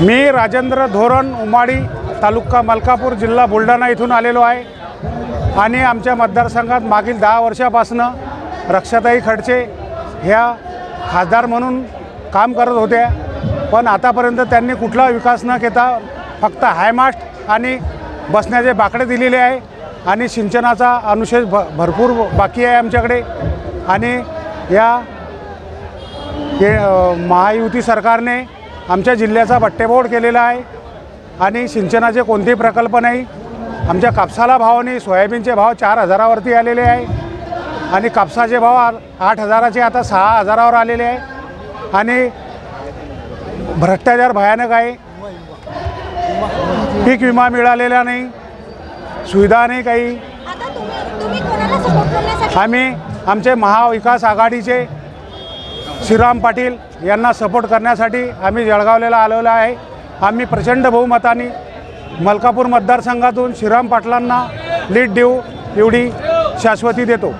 मी राजेंद्र धोरण उमाडी तालुका मलकापूर जिल्हा बुलढाणा इथून आलेलो आहे. आणि आमच्या मतदारसंघात मागील दहा वर्षापासनं रक्षाताई खडचे ह्या खासदार म्हणून काम करत होत्या. पण आतापर्यंत त्यांनी कुठला विकास न घेता फक्त हायमास्ट आणि बसण्याचे बाकडे दिलेले आहे. आणि सिंचनाचा अनुशेष भ भरपूर बाकी आहे आमच्याकडे. आणि या हे महायुती सरकारने आमच्या जिल्ह्याचा बट्टेबोळ केलेला आहे आणि सिंचनाचे कोणतेही प्रकल्प नाही. आमच्या कापसाला भाव नाही सोयाबीनचे भाव चार हजारावरती आलेले आहे आणि कापसाचे भाव आ- आठ हजाराचे आता सहा हजारावर आलेले आहे आणि भ्रष्टाचार भयानक आहे. पीक विमा मिळालेला नाही सुविधा नाही काही. आम्ही आमचे महाविकास आघाडीचे श्रीराम पाटील यांना सपोर्ट करण्यासाठी आम्ही जळगावलेला आलेलो आहे. आम्ही प्रचंड बहुमताने मलकापूर मतदारसंघातून श्रीराम पाटलांना लीड देऊ एवढी शाश्वती देतो.